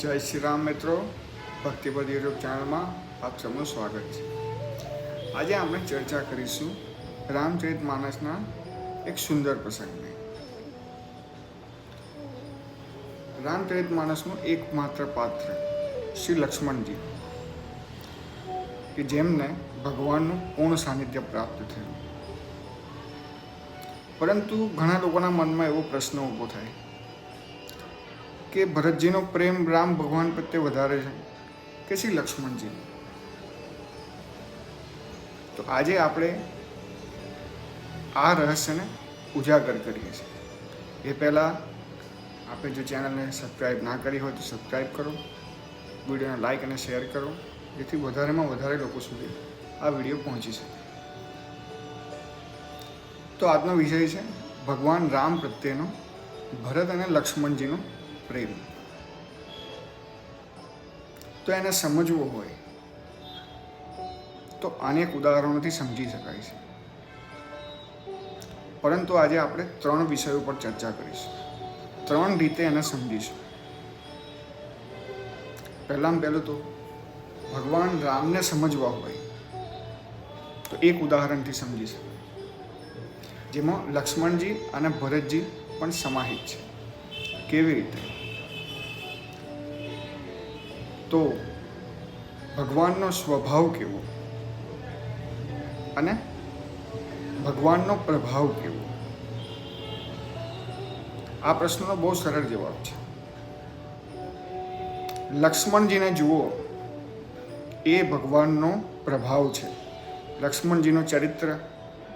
જય શ્રી રામ મિત્રો. ભક્તિપદ યુટ્યુબ ચેનલમાં આપ સૌનું સ્વાગત છે. આજે આપણે ચર્ચા કરીશું રામચરિત માનસના એક સુંદર પ્રસંગની. રામચરિત માનસનું એકમાત્ર પાત્ર શ્રી લક્ષ્મણજી કે જેમને ભગવાનનું પૂર્ણ સાનિધ્ય પ્રાપ્ત થયું. પરંતુ ઘણા લોકોના મનમાં એવો પ્રશ્ન ઊભો થાય કે ભરતજીનો પ્રેમ રામ ભગવાન પ્રત્યે વધારે છે? કે શ્રી લક્ષ્મણજી? તો આજે આપણે આ રહસ્યને ઉજાગર કરીએ છીએ. એ પહેલાં આપણે જો ચેનલને સબસ્ક્રાઈબ ના કરી હોય તો સબસ્ક્રાઈબ કરો, વિડીયોને લાઈક અને શેર કરો, જેથી વધારેમાં વધારે લોકો સુધી આ વીડિયો પહોંચી શકે. તો આજનો વિષય છે ભગવાન રામ પ્રત્યેનો ભરત અને લક્ષ્મણજીનો પ્રેમ. તો એને સમજવું હોય, તો અનેક ઉદાહરણોથી સમજી શકાય છે. પરંતુ આજે આપણે ત્રણ વિષયો પર ચર્ચા કરીશું. ત્રણ રીતે એને સમજીશું. પહેલાં પહેલું તો, ભગવાન રામને સમજવા હોય, તો એક ઉદાહરણથી સમજી શકાય. જેમાં લક્ષ્મણજી અને ભરતજી પણ સમાહિત છે. કેવી રીતે? તો ભગવાનનો સ્વભાવ કેવો? અને ભગવાનનો પ્રભાવ કેવો? આ પ્રશ્નનો બહુ સરળ જવાબ છે. લક્ષ્મણજીને જુઓ, એ ભગવાનનો પ્રભાવ છે. લક્ષ્મણજીનું ચરિત્ર,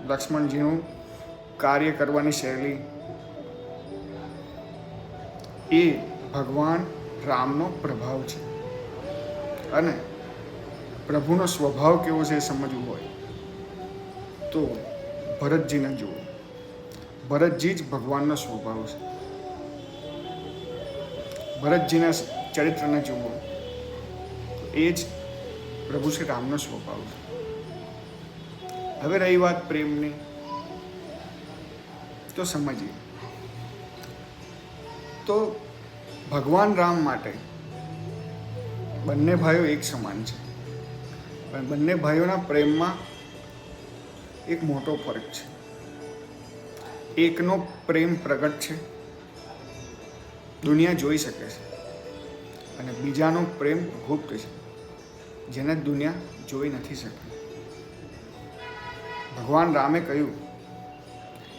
લક્ષ્મણજીનું કાર્ય કરવાની શૈલી, એ ભગવાન રામનો પ્રભાવ છે. અને પ્રભુનો સ્વભાવ કેવો છે એ સમજવું હોય. તો ભરતજીને જુઓ. ભરતજી જ ભગવાનનો સ્વભાવ છે. ભરતજીના ચરિત્રને જુઓ. તો એ જ પ્રભુ શ્રી રામનો સ્વભાવ છે. હવે રહી વાત પ્રેમની. તો સમજીએ. તો ભગવાન રામ માટે બંને ભાઈઓ એક સમાન છે. પણ બંને ભાઈઓના પ્રેમમાં એક મોટો ફરક છે. એકનો પ્રેમ પ્રગટ છે. દુનિયા જોઈ શકે છે. અને બીજાનો પ્રેમ ગુપ્ત છે. જેને દુનિયા જોઈ નથી શકતી. ભગવાન રામે કહ્યું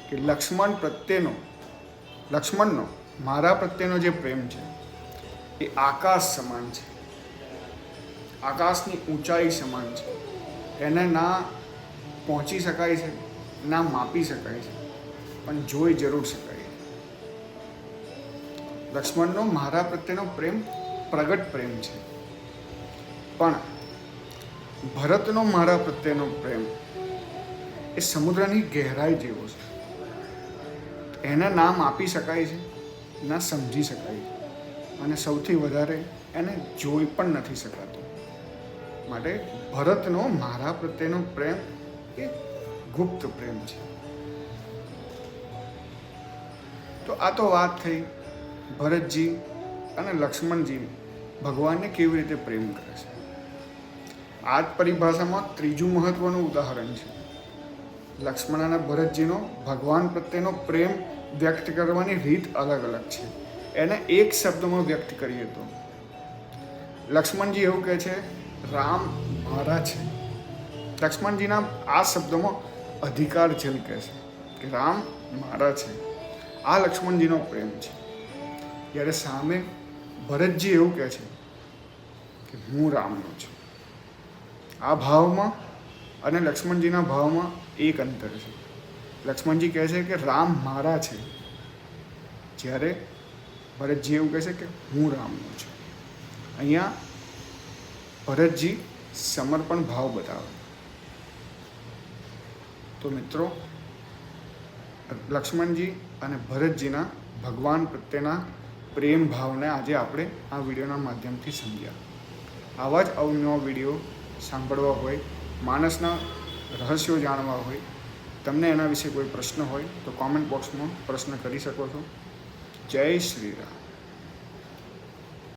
કે લક્ષ્મણ પ્રત્યેનો, લક્ષ્મણનો, મારા પ્રત્યેનો જે પ્રેમ છે, એ આકાશ સમાન છે. આકાશની ઊંચાઈ સમાન છે. એને ના પહોંચી શકાય છે, ના માપી શકાય છે, પણ જોઈ જરૂર શકાય લક્ષ્મણનો મારા પ્રત્યેનો પ્રેમ પ્રગટ પ્રેમ છે. પણ ભરતનો મારા પ્રત્યેનો પ્રેમ એ સમુદ્રની ગહેરાઈ જેવો છે. એને નામ આપી શકાય છે, ના સમજી શકાય અને સૌથી વધારે એને જોઈ પણ નથી શકાતું. માટે ભરતનો મારા પ્રત્યેનો પ્રેમ એ ગુપ્ત પ્રેમ છે. તો આ તો વાત થઈ. ભરતજી અને લક્ષ્મણજી ભગવાનને કેવી રીતે પ્રેમ કરે છે? આ જ પરિભાષામાં ત્રીજું મહત્વનું ઉદાહરણ છે. લક્ષ્મણ અને ભરતજીનો ભગવાન પ્રત્યેનો પ્રેમ વ્યક્ત કરવાની રીત અલગ અલગ છે. એને એક શબ્દમાં વ્યક્ત કરીએ તો. લક્ષ્મણજી એવું કહે છે રામ મારા છે લક્ષ્મણજીના આ શબ્દોમાં અધિકાર ઝલકે છે કે રામ મારા છે. આ લક્ષ્મણજીનો પ્રેમ છે. જ્યારે સામે ભરતજી એવું કહે છે કે હું રામનો છું. આ ભાવમાં અને લક્ષ્મણજીના ભાવમાં એક અંતર છે. લક્ષ્મણજી કહે છે કે રામ મારા છે. જ્યારે ભરતજી એવું કહે છે કે હું રામનો છું. અહીંયા ભરતજી સમર્પણ ભાવ બતાવે. તો મિત્રો, લક્ષ્મણજી અને ભરતજીના ભગવાન પ્રત્યેના પ્રેમ ભાવને આજે આપણે આ વિડીયોના માધ્યમથી સમજ્યા. આવા જ અવનવા વીડિયો સાંભળવા હોય, માણસના રહસ્યો જાણવા હોય, તમને એના વિશે કોઈ પ્રશ્ન હોય તો કોમેન્ટ બોક્સમાં પ્રશ્ન કરી શકો છો. જય શ્રી રામ.